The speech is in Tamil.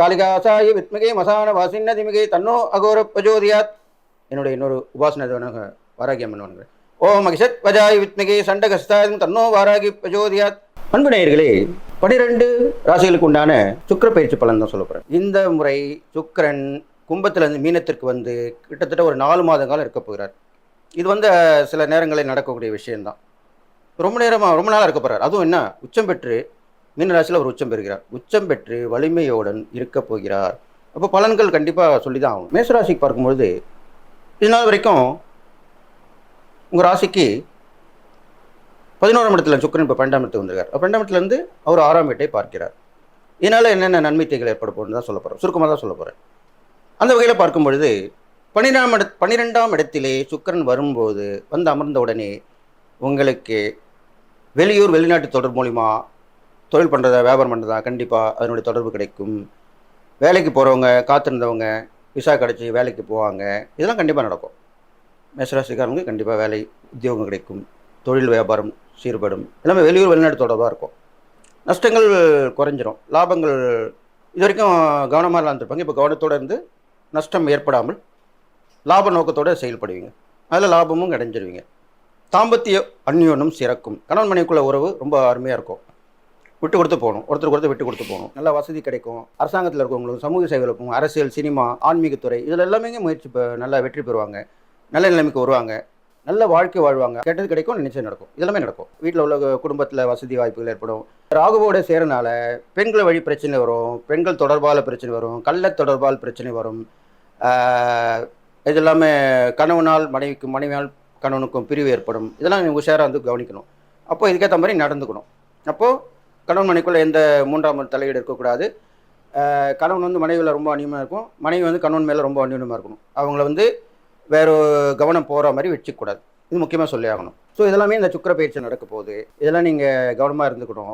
காளிகாசாய வித்மிகை மசான வாசின்ன திமிகை தன்னோ அகோர பிரஜோதியாத். என்னுடைய இன்னொரு உபாசனை தேவனாக வாராகி ஓ ஓம் மகிஷத் வஜாய் வித்மிகை சண்டகஸ்தாயம் தன்னோ வாராகி பிரஜோதியாத். அன்பு நேயர்களே பனிரெண்டு ராசிகளுக்கு உண்டான சுக்கர பயிற்சி பலன் தான் சொல்ல போகிறேன் இந்த முறை சுக்கரன் கும்பத்திலிருந்து மீனத்திற்கு வந்து கிட்டத்தட்ட ஒரு நாலு மாத காலம் இருக்க போகிறார். இது வந்து சில நேரங்களில் நடக்கக்கூடிய விஷயம்தான். ரொம்ப நேரமாக ரொம்ப நாளாக இருக்க போகிறார் அதுவும் என்ன? உச்சம் பெற்று மீனராசியில் அவர் உச்சம் பெறுகிறார். உச்சம் பெற்று வலிமையுடன் இருக்க போகிறார். அப்போ பலன்கள் கண்டிப்பாக சொல்லி தான் ஆகும் மேசராசிக்கு பார்க்கும்பொழுது இதனால் வரைக்கும் உங்கள் ராசிக்கு பதினோராம் இடத்துல சுக்கிரன் இப்போ பன்னெண்டாம் இடத்துக்கு வந்திருக்கார். அப்ப பன்னெண்டாம் இடத்துலேருந்து அவர் ஆறாம் வீட்டை பார்க்கிறார். இதனால் என்னென்ன நன்மை தீமைகள் ஏற்பட போகுதுன்னு தான் சொல்ல சுருக்கமாக தான் சொல்ல போகிறேன் அந்த வகையில் பார்க்கும் பொழுது பன்னிரெண்டாம் இட பன்னிரெண்டாம் இடத்திலே சுக்கிரன் வரும்போது வந்து அமர்ந்த உடனே உங்களுக்கு வெளியூர் வெளிநாட்டு தொடர் மூலிமா தொழில் பண்ணுறதா வியாபாரம் பண்ணுறதா கண்டிப்பாக அதனுடைய தொடர்பு கிடைக்கும். வேலைக்கு போகிறவங்க காத்திருந்தவங்க விசா கிடச்சி வேலைக்கு போவாங்க இதெல்லாம் கண்டிப்பாக நடக்கும். மேசராசிக்காரங்க கண்டிப்பாக வேலை உத்தியோகம் கிடைக்கும். தொழில் வியாபாரம் சீர்படும். எல்லாமே வெளியூர் வெளிநாடு தொடர்பாக இருக்கும். நஷ்டங்கள் குறைஞ்சிரும். லாபங்கள் இது வரைக்கும் கவனமாக இருந்திருப்பாங்க. இப்போ கவனத்தோடு இருந்து நஷ்டம் ஏற்படாமல் லாப நோக்கத்தோடு செயல்படுவீங்க. அதில் லாபமும் கிடைஞ்சிருவீங்க. தாம்பத்திய அந்யோன்யம் சிறக்கும். கணவன் மனைவிக்குள்ள உறவு ரொம்ப அருமையாக இருக்கும். விட்டு கொடுத்து போகணும். ஒருத்தருக்கு ஒருத்தர் விட்டு கொடுத்து போகணும். நல்ல வசதி கிடைக்கும். அரசாங்கத்தில் இருக்கவங்களும் சமூக சேவையில் போகும். அரசியல் சினிமா ஆன்மீகத்துறை இதில் எல்லாமே முயற்சி நல்லா வெற்றி பெறுவாங்க. நல்ல நிலைமைக்கு வருவாங்க. நல்ல வாழ்க்கை வாழ்வாங்க. கெட்டது கிடைக்கும் நிச்சயம் நடக்கும். இதெல்லாமே நடக்கும். வீட்டில் உள்ள குடும்பத்தில் வசதி வாய்ப்புகள் ஏற்படும். ராகுவோட சேரனால பெண்கள் வழி பிரச்சனை வரும். பெண்கள் தொடர்பால பிரச்சனை வரும். கள்ள தொடர்பால் பிரச்சனை வரும். இது எல்லாமே கணவனால் மனைவிக்கும் மனைவியால் கணவனுக்கும் பிரிவு ஏற்படும். இதெல்லாம் நீங்கள் உஷாராக வந்து கவனிக்கணும். அப்போ இதுக்கேற்ற மாதிரி நடந்துக்கணும். அப்போது கணவன் மனைக்குள்ளே எந்த மூன்றாம் தலையீடு இருக்கக்கூடாது. கணவன் வந்து மனைவியில் ரொம்ப அந்நியமாக இருக்கும். மனைவி வந்து கணவன் மேலே ரொம்ப அந்நியமாக இருக்கணும். அவங்கள வந்து வேற ஒரு கவனம் போகிற மாதிரி வச்சுக்கூடாது இது முக்கியமாக சொல்லி ஆகணும். ஸோ இதெல்லாமே இந்த சுக்கிர பயிற்சி நடக்க போகுது. இதெல்லாம் நீங்கள் கவனமாக இருந்துக்கணும்.